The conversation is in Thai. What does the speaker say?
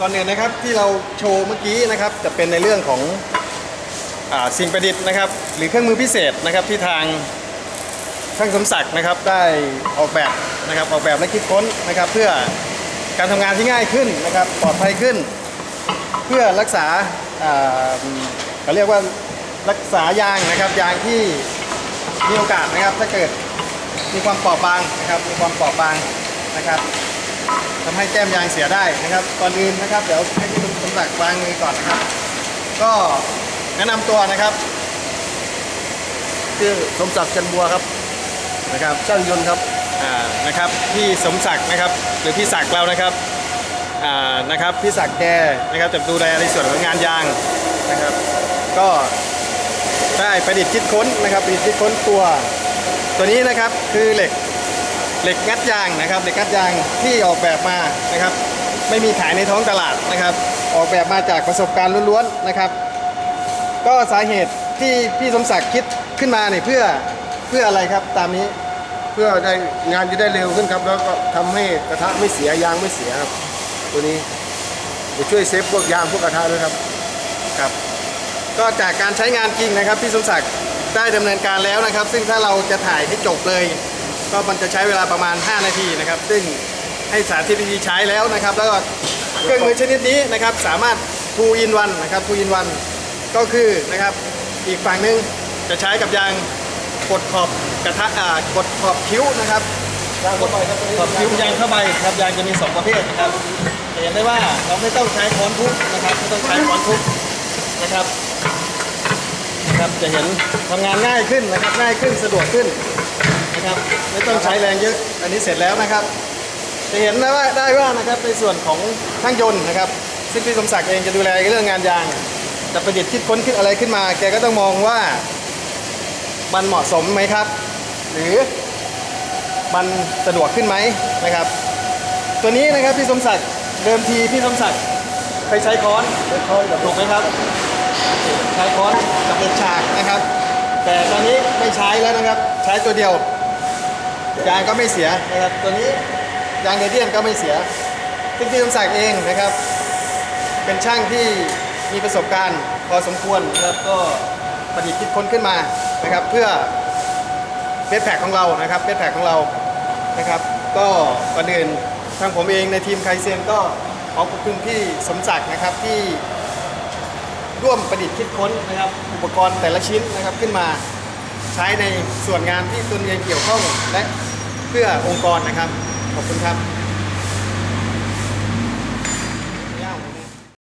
ก่อนอื่นนะครับที่เราโชว์เมื่อกี้นะครับจะเป็นในเรื่องของอสิ่งประดิษฐ์นะครับ หรือเครื่องมือพิเศษนะครับที่ทางช่างสมศักดิ์นะครับได้ออกแบบนะครับออกแบบและคิดค้นนะครับ เพื่อการทำงานที่ง่ายขึ้นนะครับปลอดภัยขึ้น เพื่อรักษาอ่าเขาเรียกว่ารักษายางนะครับยางที่มีโอกาสนะครับถ้าเกิดมีความเปราะบางนะครับมีความเปราะบางนะครับ ทำให้แก้มยางเสียได้นะครับ ก่อนอื่นนะครับเดี๋ยวให้พี่สมศักดิ์วางมือก่อนนะครับ ก็แนะนำตัวนะครับชื่อสมศักดิ์จันบัวครับนะครับช่างยนต์ครับอ่านะครับพี่สมศักดิ์นะครับ หรือพี่ศักดิ์เรานะครับอ่านะครับพี่ศักดิ์แกนะครับจะดูแลในส่วนของงานยางนะครับ ก็ได้ประดิษฐ์คิดค้นนะครับประดิษฐ์คิดค้นตัว ตัวนี้นะครับคือเหล็ก เหล็กงัดยางนะครับเหล็กงัดยางที่ออกแบบมานะครับ ไม่มีขายในท้องตลาดนะครับ ออกแบบมาจากประสบการณ์ล้วนๆนะครับ ก็สาเหตุที่พี่สมศักดิ์คิดขึ้นมาเนี่ยเพื่อเพื่ออะไรครับตามนี้เพื่อได้งานจะได้เร็วขึ้นครับ แล้วก็ทำให้กระทะไม่เสียยางไม่เสียครับ ตัวนี้จะช่วยเซฟพวกยางพวกกระทะด้วยครับ ครับ ก็จากการใช้งานจริงนะครับพี่สมศักดิ์ได้ดำเนินการแล้วนะครับ ซึ่งถ้าเราจะถ่ายให้จบเลย ก็มันจะใช้เวลาประมาณ 5 นาทีนะครับ ซึ่งให้สาธิตวิธีใช้แล้วนะครับ แล้วก็เครื่องมือชนิดนี้นะครับ สามารถ2 in 1นวันนะครับ2 in 1ก็คือนะครับอีกฝั่งหนึ่งจะใช้กับยางกดขอบกระทะอ่ากดขอบคิ้วนะครับยางเข้าไปครับขอบคิ้วยางเข้าไปครับยางจะมีสองประเภทนะครับจะเห็นได้ว่าเราไม่ต้องใช้ค้อนทุบนะครับไม่ต้องใช้ค้อนทุบนะครับนะครับจะเห็นทำงานง่ายขึ้นนะครับง่ายขึ้นสะดวกขึ้นนะครับ ไม่ต้องใช้แรงเยอะอันนี้เสร็จแล้วนะครับ จะเห็นได้ว่าได้ว่านะครับในส่วนของช่างยนต์นะครับ ซึ่งพี่สมศักดิ์เองจะดูแลเรื่องงานยางจะประดิษฐ์คิดค้นขึ้นอะไรขึ้นมา แกก็ต้องมองว่า มันเหมาะสมไหมครับ หรือมันสะดวกขึ้นไหมนะครับ ตัวนี้นะครับพี่สมศักดิ์เดิมทีพี่สมศักดิ์เคยใช้ค้อนเป็นค้อนกับถูกไหมครับ ใช้ค้อนกับเหล็กฉากนะครับ แต่ตอนนี้ไม่ใช้แล้วนะครับ ใช้ตัวเดียว ยางก็ไม่เสียนะครับตัวนี้ยางเรเดียนก็ไม่เสียซึ่งพี่สมศักดิ์เองนะครับ เป็นช่างที่มีประสบการณ์พอสมควรนะครับก็ประดิษฐ์คิดค้นขึ้นมานะครับ เพื่อเบสแพ็กของเรานะครับเบสแพ็กของเรานะครับ ก็ก่อนอื่นทางผมเองในทีมไคเซนก็ขอขอบคุณพี่สมศักดิ์นะครับที่ร่วมประดิษฐ์คิดค้นนะครับ อุปกรณ์แต่ละชิ้นนะครับขึ้นมาใช้ในส่วนงานที่ตนเองเกี่ยวข้องและ เพื่อองค์กรนะครับ ขอบคุณครับ